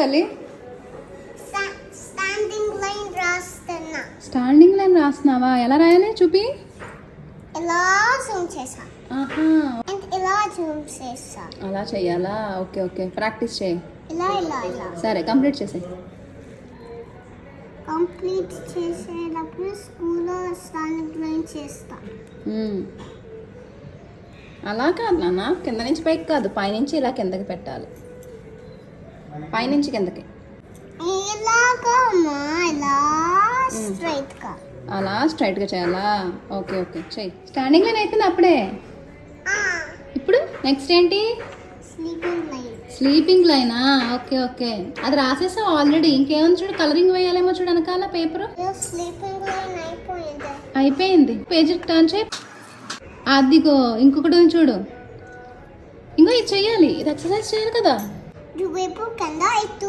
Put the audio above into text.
తల్లి standing line రాస్తున్నా. Standing line రాస్తున్నావా? ఎలా రాయాలి చూపి? ఇలా జూమ్ చేసా ఆహా. ఇలా జూమ్ చేసా అలా చెయ్యాలా? Okay okay. ప్రాక్టీస్ చేయి. ఇలా ఇలా ఇలా. సరే కంప్లీట్ చేసేయి. కంప్లీట్ చేసేటప్పుడు స్కూల్లో స్టాండింగ్ లైన్ చేస్తా. అలా కాదు నాన్న. కింద నుంచి పైకి కాదు. పైనుంచి ఇలా కిందకి పెట్టాలి. పైనుంచి కిందకి. అలా స్ట్రైట్గా చేయాలా? Okay okay. చెయ్యి స్టాండింగ్ లైన్ అయిపోయింది అప్పుడే. ఇప్పుడు నెక్స్ట్ ఏంటి? Sleeping line okay okay. అది రాసేసావు ఆల్రెడీ ఇంకేముంది చూడు? కలరింగ్ వేయాలేమో చూడు వెనకాల పేపర్ అయిపోయింది. పేజీ టర్న్ చేయి. అదిగో ఇంకొకటి చూడు. ఇంకో ఇది చెయ్యాలి. ఇది ఎక్సర్సైజ్ చేయాలి కదా. 2 bukanlah itu.